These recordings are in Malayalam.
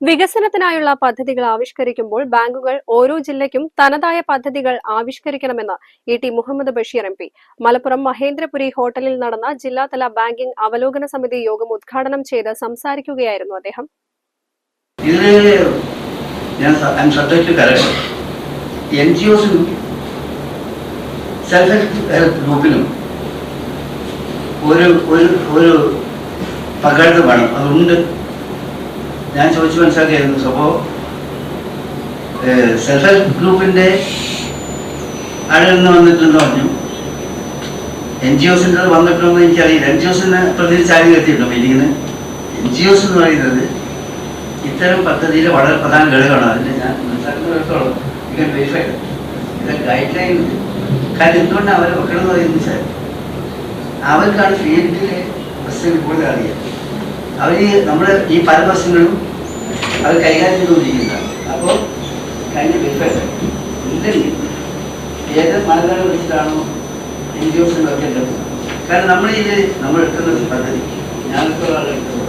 വികസനത്തിനായുള്ള പദ്ധതികൾ ആവിഷ്കരിക്കുമ്പോൾ ബാങ്കുകൾ ഓരോ ജില്ലയ്ക്കും തനതായ പദ്ധതികൾ ആവിഷ്കരിക്കണമെന്ന് E T Muhammad Basheer M P. Malappuram Mahendrapuri ഹോട്ടലിൽ നടന്ന ജില്ലാതല ബാങ്കിംഗ് അവലോകന സമിതി യോഗം ഉദ്ഘാടനം ചെയ്ത് സംസാരിക്കുകയായിരുന്നു അദ്ദേഹം. ഒരു ഒരു ഒരു പങ്കാളിത്തം വേണം. അതുണ്ട്. ഞാൻ ചോദിച്ചു മനസ്സിലാക്കിയായിരുന്നു. അപ്പോൾ സെൽഫ് ഹെൽപ്പ് ഗ്രൂപ്പിന്റെ ആളിൽ നിന്ന് വന്നിട്ടുണ്ടെന്ന് പറഞ്ഞു. എൻ ജി ഒസിന്റെ വന്നിട്ടുണ്ടോ എന്ന് എനിക്കറിയില്ല. എൻ ജി ഒസിന് പ്രത്യേകിച്ച് ആരും എത്തിയിട്ടുണ്ടോ മീറ്റിങ്ങിന് എൻ ജി ഒസ് എന്ന് പറയുന്നത് ഇത്തരം പദ്ധതിയിലെ വളരെ പ്രധാന ഘടകമാണ്. അതിന് ഞാൻ മനസ്സിലാക്കുന്നിടത്തോളം ഇങ്ങനെ വെരിഫൈ ഗൈഡ് ലൈൻ കാര്യം എന്തുകൊണ്ടാണ് അവർ വെക്കണമെന്ന് പറയുന്നത് വെച്ചാൽ അവർക്കാണ് ഫീൽഡിലെ പ്രശ്നങ്ങൾ കൂടുതൽ അറിയാം. അവർ ഈ നമ്മുടെ ഈ പല പ്രശ്നങ്ങളും അവർ കൈകാര്യം ചെയ്തുകൊണ്ടിരിക്കുന്നതാണ് അപ്പോൾ കഴിഞ്ഞ ഇല്ലെങ്കിൽ ഏത് മാനദണ്ഡം വെച്ചിട്ടാണോ എൻ ജി ഒസിന് വെക്കേണ്ടത് കാരണം നമ്മൾ ഇത് നമ്മൾ എടുക്കുന്ന ഒരു പദ്ധതി ഞാനിപ്പോൾ എടുക്കുന്നത്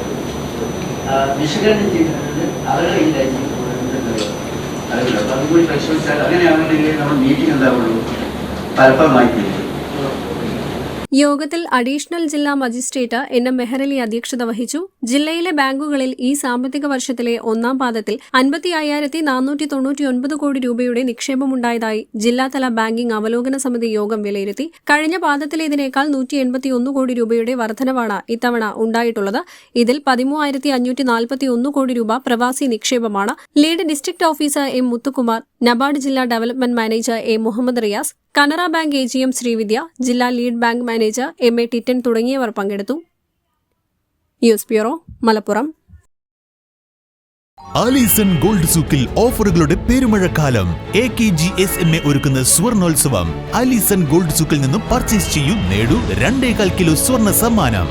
ആ, വിശകലനം ചെയ്തിട്ടുണ്ട്. അവരുടെ കയ്യിലായിരിക്കും അറിയില്ല അപ്പം അതുകൂടി പരിശോധിച്ചാൽ അങ്ങനെയാണെന്നുണ്ടെങ്കിൽ നമ്മൾ മീറ്റിംഗ് എന്താവുള്ളൂ ഫലപ്രദമായി തീരും യോഗത്തിൽ അഡീഷണൽ ജില്ലാ മജിസ്ട്രേറ്റ് എൻ എം മെഹറലി അധ്യക്ഷത വഹിച്ചു. ജില്ലയിലെ ബാങ്കുകളിൽ ഈ സാമ്പത്തിക വർഷത്തിലെ ഒന്നാം പാദത്തിൽ അൻപത്തി അയ്യായിരത്തി നാനൂറ്റി തൊണ്ണൂറ്റിയൊൻപത് കോടി രൂപയുടെ നിക്ഷേപമുണ്ടായതായി ജില്ലാതല ബാങ്കിംഗ് അവലോകന സമിതി യോഗം വിലയിരുത്തി. കഴിഞ്ഞ പാദത്തിലേതിനേക്കാൾ നൂറ്റി എൺപത്തിയൊന്ന് കോടി രൂപയുടെ വർധനവാണ് ഇത്തവണ ഉണ്ടായിട്ടുള്ളത്. ഇതിൽ പതിമൂവായിരത്തി അഞ്ഞൂറ്റി നാൽപ്പത്തി ഒന്ന് കോടി രൂപ പ്രവാസി നിക്ഷേപമാണ്. Lead district officer M Muthukumar NABARD ജില്ലാ development manager A Muhammad Riyas Canara bank A G M Srividya ജില്ലാ lead bank manager M A Titan തുടങ്ങിയവർ പങ്കെടുത്തു. News bureau Malappuram. Alison gold സൂക്കിൽ ഓഫറുകളുടെ പെരുമഴക്കാലം. A K G S M A ഒരുക്കുന്ന സ്വർണോത്സവം. ആലീസൺ ഗോൾഡ് സൂക്കിൽ നിന്നും പർച്ചേസ് ചെയ്യൂ നേടൂ രണ്ടേകാൽ കിലോ സ്വർണ സമ്മാനം.